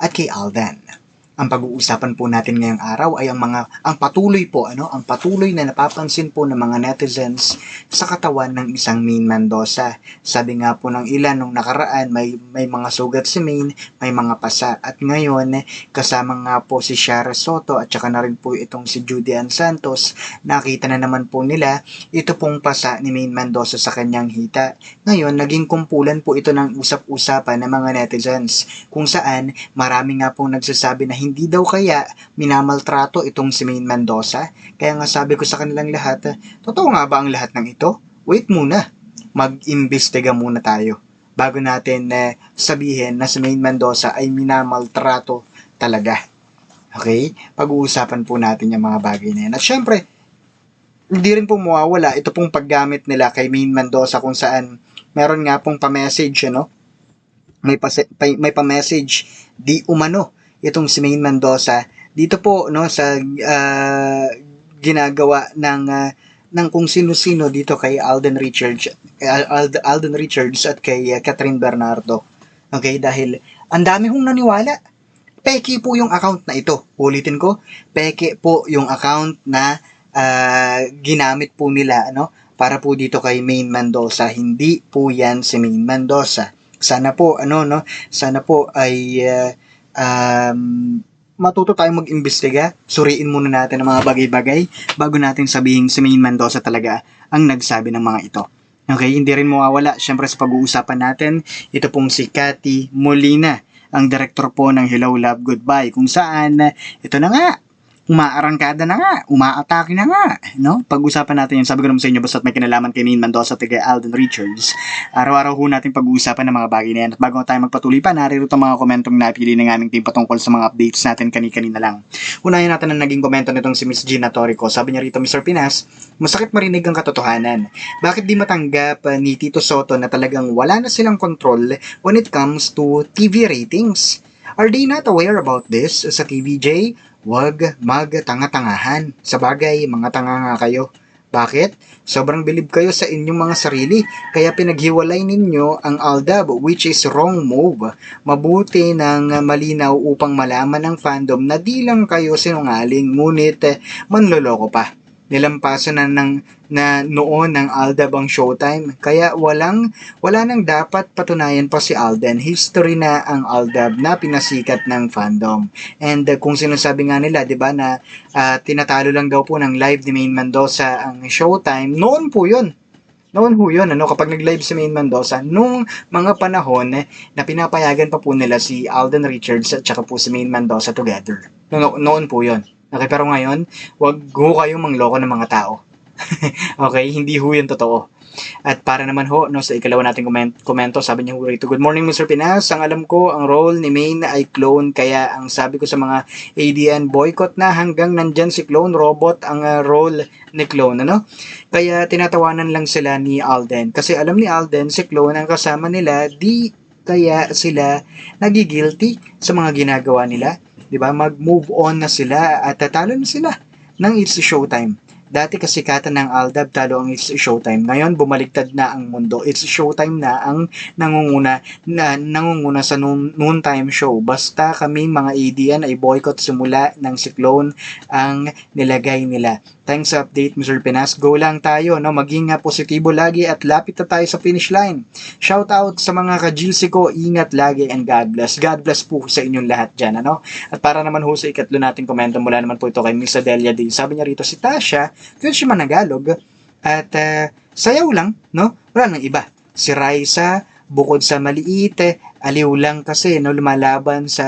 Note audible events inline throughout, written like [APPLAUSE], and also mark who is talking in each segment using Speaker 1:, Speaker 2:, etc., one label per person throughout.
Speaker 1: at kay Alden. Ang pag-uusapan po natin ngayong araw ay ang mga ang patuloy po ano, ang patuloy na napapansin po ng mga netizens sa katawan ng isang Maine Mendoza. Sabi nga po ng ilan nung nakaraan may may mga sugat si Maine, may mga pasa at ngayon kasama nga po si Shara Soto at saka na rin po itong si Judy Ann Santos. Nakita na naman po nila ito pong pasa ni Maine Mendoza sa kanyang hita. Ngayon naging kumpulan po ito ng usap-usapan ng mga netizens kung saan marami nga pong nagsasabi na hindi daw kaya minamaltrato itong si Maine Mendoza. Kaya nga sabi ko sa kanilang lahat, totoo nga ba ang lahat ng ito? Wait muna, mag-imbestiga muna tayo bago natin eh, sabihin na si Maine Mendoza ay minamaltrato talaga. Okay? Pag-uusapan po natin yung mga bagay na yan. At syempre, hindi rin po mawawala ito pong paggamit nila kay Maine Mendoza kung saan meron nga pong pa-message, ano? May, pa, may pa-message di umano itong si Maine Mendoza dito po no sa uh, ginagawa ng uh, ng kung sino-sino dito kay Alden Richards Alden, Alden Richards at kay uh, Catherine Bernardo. Okay, dahil ang dami hong naniwala. Peke po yung account na ito. Ulitin ko, peke po yung account na uh, ginamit po nila ano para po dito kay Maine Mendoza. Hindi po yan si Maine Mendoza. Sana po ano no, sana po ay uh, um, matuto tayong mag-imbestiga, suriin muna natin ang mga bagay-bagay bago natin sabihin si Maine Mendoza talaga ang nagsabi ng mga ito. Okay, hindi rin mawawala, syempre sa pag-uusapan natin, ito pong si Cathy Molina, ang director po ng Hello Love Goodbye, kung saan, ito na nga, umaarangkada na nga, umaatake na nga, no? Pag-usapan natin yun, sabi ko naman sa inyo, basta't may kinalaman kay Maine Mendoza at kay Alden Richards, araw-araw ho natin pag-uusapan ng mga bagay na yan. At bago tayo magpatuloy pa, narito ang mga komentong napili ng aming team patungkol sa mga updates natin kani-kanina lang. Unahin natin ang naging komento nitong si Miss Gina Torico. Sabi niya rito, Mr. Pinas, masakit marinig ang katotohanan. Bakit di matanggap uh, ni Tito Soto na talagang wala na silang control when it comes to TV ratings? Are they not aware about this sa TVJ? Huwag magtanga-tangahan. Sa bagay, mga tanga nga kayo. Bakit? Sobrang bilib kayo sa inyong mga sarili, kaya pinaghiwalay ninyo ang Aldab, which is wrong move. Mabuti ng malinaw upang malaman ng fandom na di lang kayo sinungaling, ngunit manloloko pa nilampasan na ng na noon ng Aldab ang Showtime. Kaya walang wala nang dapat patunayan pa si Alden. History na ang Aldab na pinasikat ng fandom. And uh, kung sinasabi nga nila, 'di ba, na uh, tinatalo lang daw po ng live ni Maine Mendoza ang Showtime, noon po 'yun. Noon ho yun, ano, kapag nag-live si Maine Mendoza, nung mga panahon eh, na pinapayagan pa po nila si Alden Richards at saka po si Maine Mendoza together. No, noon po yun. Okay, pero ngayon, wag ho kayong mangloko ng mga tao. [LAUGHS] okay, hindi ho yun totoo. At para naman ho, no, sa ikalawa nating comment, komento, sabi niya ho rito, Good morning Mr. Pinas, ang alam ko, ang role ni Maine ay clone, kaya ang sabi ko sa mga ADN, boycott na hanggang nandyan si clone robot ang uh, role ni clone, ano? Kaya tinatawanan lang sila ni Alden. Kasi alam ni Alden, si clone ang kasama nila, di kaya sila nagigilty sa mga ginagawa nila 'di ba? Mag-move on na sila at tatalo na sila ng It's Showtime. Dati kasi kata ng Aldab talo ang It's Showtime. Ngayon bumaliktad na ang mundo. It's Showtime na ang nangunguna na nangunguna sa noon, noon time show. Basta kaming mga ADN ay boycott simula ng Cyclone ang nilagay nila. Thanks sa update, Mr. Pinas. Go lang tayo, no? Maging nga positibo lagi at lapit na tayo sa finish line. Shout out sa mga kajilsi ko. Ingat lagi and God bless. God bless po sa inyong lahat dyan, ano? At para naman ho sa ikatlo nating komento mula naman po ito kay Miss Adelia Day. Sabi niya rito, si Tasha, yun siya managalog. At uh, sayaw lang, no? Wala nang iba. Si Raisa, bukod sa maliit, aliw lang kasi no lumalaban sa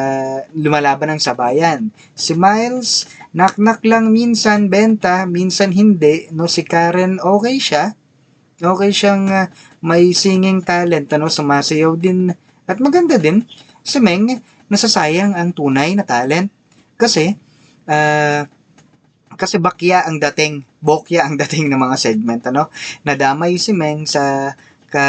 Speaker 1: lumalaban ng sabayan. Si Miles, naknak lang minsan benta, minsan hindi. No si Karen, okay siya. Okay siyang uh, may singing talent, ano, sumasayaw din at maganda din. si Meng nasasayang ang tunay na talent kasi ah, kasi bakya ang dating, bokya ang [LAUGHS] dating ng mga segment ano. Nadamay si Meng sa ka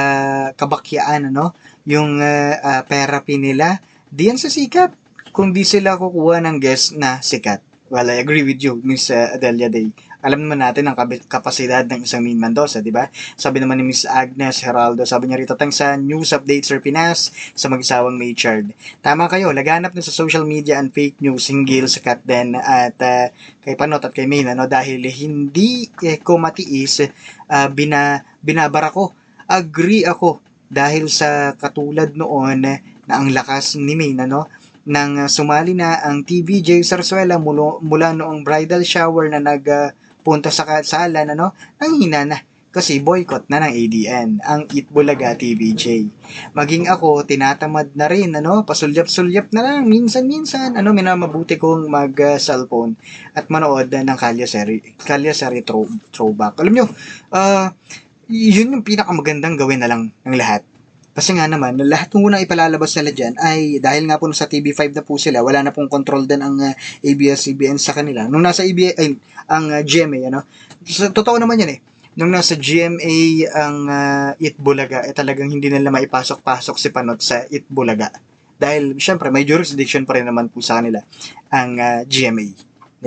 Speaker 1: kabakyaan ano, yung ah, ah, therapy nila. Diyan sa sikat kung di sila kukuha ng guest na sikat. Well, I agree with you, Miss uh, Adelia Day. Alam naman natin ang kapasidad ng isang Min Mendoza, di ba? Sabi naman ni Miss Agnes Heraldo, sabi niya rito, thanks sa news updates Sir Pinas sa mag-isawang Maychard. Tama kayo, laganap na sa social media and fake news hinggil sa Kat Den at uh, kay Panot at kay Main, ano, dahil hindi eh, ko matiis, uh, bina, binabara ko. Agree ako dahil sa katulad noon na ang lakas ni Main, ano, nang uh, sumali na ang TVJ Sarsuela mula, noong bridal shower na nagpunta sa kasalan ano nang hina na kasi boycott na ng ADN ang Itbulaga TVJ. Maging ako tinatamad na rin ano pasulyap-sulyap na lang minsan-minsan ano minamabuti kong mag uh, cellphone at manood ng Kalya Seri Kalya Seri throw, throwback. Alam nyo, ah yun yung pinakamagandang gawin na lang ng lahat. Kasi nga naman, lahat ng unang ipalalabas nila dyan ay dahil nga po sa TV5 na po sila, wala na pong control din ang uh, ABS-CBN sa kanila. Nung nasa ABS, ay, ang uh, GMA, ano? So, totoo naman yan eh. Nung nasa GMA ang uh, Itbulaga, eh talagang hindi nila maipasok-pasok si Panot sa Itbulaga. Dahil, syempre, may jurisdiction pa rin naman po sa kanila ang uh, GMA.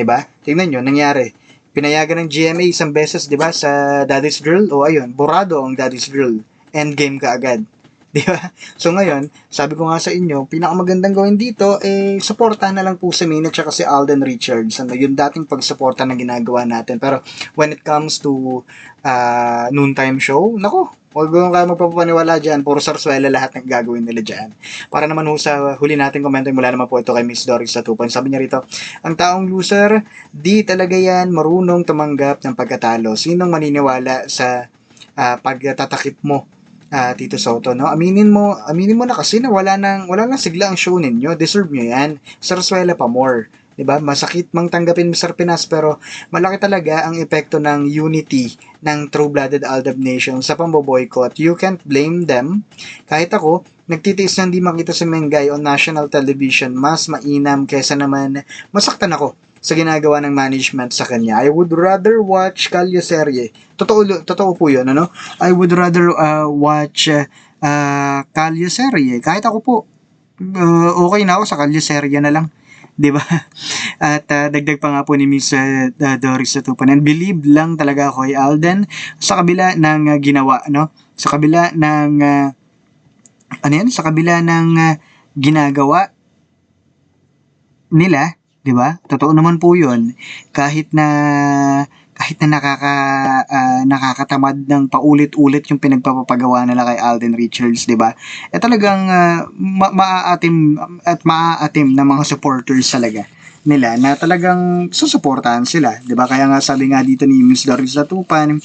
Speaker 1: ba? Tingnan nyo, nangyari. Pinayagan ng GMA isang beses, 'di ba, sa Daddy's Girl. O ayun, burado ang Daddy's Girl. Endgame ka agad. [LAUGHS] 'Di ba? So ngayon, sabi ko nga sa inyo, pinakamagandang gawin dito eh suportahan na lang po si Mina at si Alden Richards. Ano, yung dating pagsuporta na ginagawa natin. Pero when it comes to uh, noontime show, nako, Huwag kang kayo magpapaniwala dyan. Puro sarsuela lahat ng gagawin nila dyan. Para naman ho sa huli natin komento mula naman po ito kay Miss Doris Satupan. Sabi niya rito, ang taong loser, di talaga yan marunong tumanggap ng pagkatalo. Sinong maniniwala sa uh, pagtatakip mo ah, Tito Soto, no? Aminin mo, aminin mo na kasi na wala nang wala nang sigla ang show ninyo. Deserve nyo 'yan. Sarsuela pa more. 'Di ba? Masakit mang tanggapin Mr. Pinas pero malaki talaga ang epekto ng unity ng True-Blooded Aldab Nation sa pamboboycott. You can't blame them. Kahit ako, nagtitiis na hindi makita si Mengay on national television, mas mainam kesa naman masaktan ako sa ginagawa ng management sa kanya. I would rather watch Kalye Serye. Totoo, totoo po yun, ano? I would rather uh, watch uh, uh, Serye. Kahit ako po, uh, okay na ako sa Kalye Serye na lang. 'Di ba? [LAUGHS] At uh, dagdag pa nga po ni Miss uh, Doris Satupan. And believe lang talaga ako kay Alden sa kabila ng uh, ginawa, no? Sa kabila ng uh, ano yan? Sa kabila ng uh, ginagawa nila, 'di ba? Totoo naman po 'yun. Kahit na kahit na nakaka ah, nakakatamad ng paulit-ulit yung pinagpapagawa nila kay Alden Richards, 'di ba? Eh talagang ma- maaatim at maaatim ng mga supporters talaga nila na talagang susuportahan sila, 'di ba? Kaya nga sabi nga dito ni Miss Doris Latupan,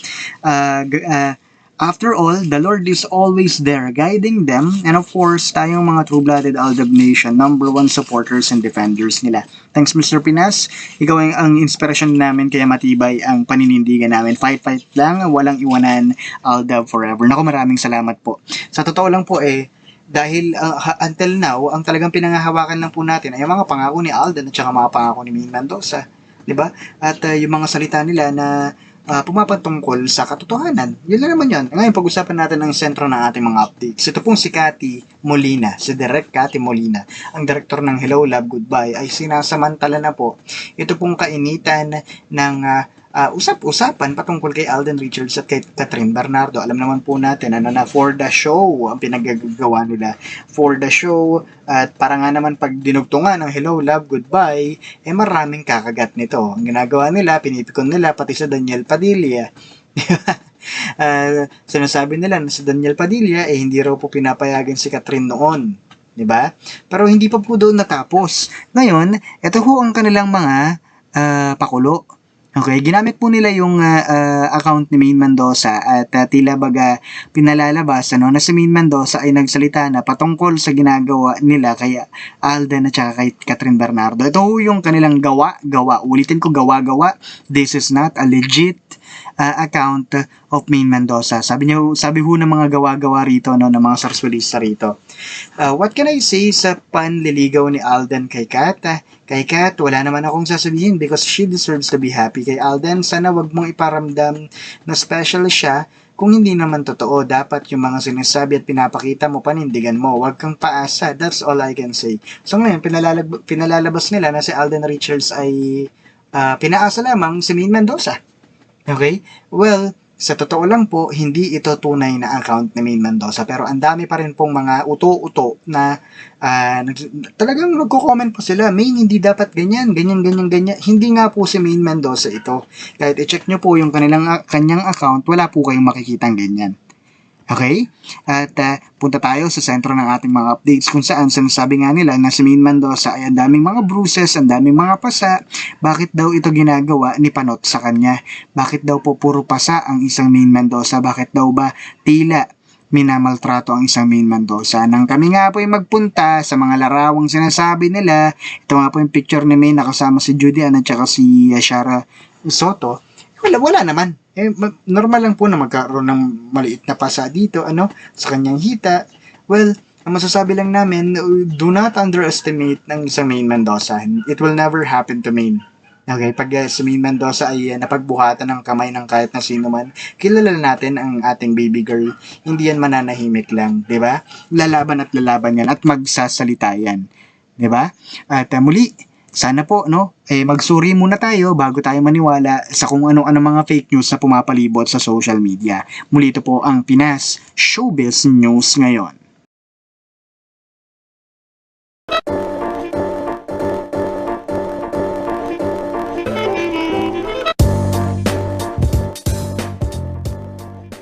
Speaker 1: g- ah, After all, the Lord is always there guiding them and of course, tayong mga true-blooded Aldab Nation, number one supporters and defenders nila. Thanks Mr. Pinas, ikaw ang, ang inspirasyon namin kaya matibay ang paninindigan namin. Fight, fight lang, walang iwanan, Aldab forever. Nako maraming salamat po. Sa totoo lang po eh, dahil uh, until now, ang talagang pinangahawakan lang po natin ay ang mga pangako ni Alden at saka mga pangako ni Min Mendoza. 'di ba? At uh, yung mga salita nila na uh, pumapatungkol sa katotohanan. Yun lang naman yun. Ngayon, pag-usapan natin ang sentro ng ating mga updates. Ito pong si Cathy Molina, si Direk Cathy Molina, ang director ng Hello Love Goodbye, ay sinasamantala na po ito pong kainitan ng uh, uh, usap-usapan patungkol kay Alden Richards at kay Catherine Bernardo. Alam naman po natin ano na for the show ang pinagagawa nila. For the show at para nga naman pag dinugtungan ng Hello, Love, Goodbye, eh maraming kakagat nito. Ang ginagawa nila, pinipikon nila pati sa Daniel Padilla. [LAUGHS] uh, sinasabi nila na si Daniel Padilla eh hindi raw po pinapayagan si Catherine noon. 'di ba? Pero hindi pa po doon natapos. Ngayon, ito ho ang kanilang mga uh, pakulo. Okay, ginamit po nila yung uh, uh, account ni Main Mendoza at uh, tila baga pinalalabas ano, na si Main Mendoza ay nagsalita na patungkol sa ginagawa nila kay Alden at saka kay Catherine Bernardo. Ito yung kanilang gawa, gawa. Ulitin ko, gawa-gawa. This is not a legit uh, account of Main Mendoza. Sabi niyo, sabi ho ng mga gawa-gawa rito, no, ng mga sarsuelista rito. Uh, what can I say sa panliligaw ni Alden kay Kat? Kay Kat, wala naman akong sasabihin because she deserves to be happy. Kay Alden, sana wag mong iparamdam na special siya kung hindi naman totoo. Dapat yung mga sinasabi at pinapakita mo, panindigan mo. Huwag kang paasa. That's all I can say. So ngayon, pinalalab- pinalalabas nila na si Alden Richards ay ah, pinaasa lamang si Maine Mendoza. Okay? Well, sa totoo lang po, hindi ito tunay na account ni Maine Mendoza. Pero ang dami pa rin pong mga uto-uto na nag- talagang nagko-comment po sila, Maine, hindi dapat ganyan, ganyan, ganyan, ganyan. Hindi nga po si Maine Mendoza ito. Kahit i-check nyo po yung kanilang, kanyang account, wala po kayong makikitang ganyan. Okay? At ah, punta tayo sa sentro ng ating mga updates kung saan sinasabi nga nila na si Maine Mendoza ay ang daming mga bruises, ang daming mga pasa. Bakit daw ito ginagawa ni Panot sa kanya? Bakit daw po puro pasa ang isang Maine Mendoza? Bakit daw ba tila minamaltrato ang isang Maine Mendoza? Nang kami nga po ay magpunta sa mga larawang sinasabi nila, ito nga po yung picture ni Maine nakasama si Judy Ann at saka si uh, Shara Soto, wala, wala naman. Eh, ma- normal lang po na magkaroon ng maliit na pasa dito, ano, sa kanyang hita. Well, ang masasabi lang namin, do not underestimate ng isang Maine Mendoza. It will never happen to Maine. Okay, pag uh, si Maine Mendoza ay uh, napagbuhatan ng kamay ng kahit na sino man, kilala natin ang ating baby girl. Hindi yan mananahimik lang, di ba? Lalaban at lalaban yan at magsasalita yan. Di ba? At uh, muli, sana po, no, eh, magsuri muna tayo bago tayo maniwala sa kung ano-ano mga fake news na pumapalibot sa social media. Muli ito po ang Pinas Showbiz News ngayon.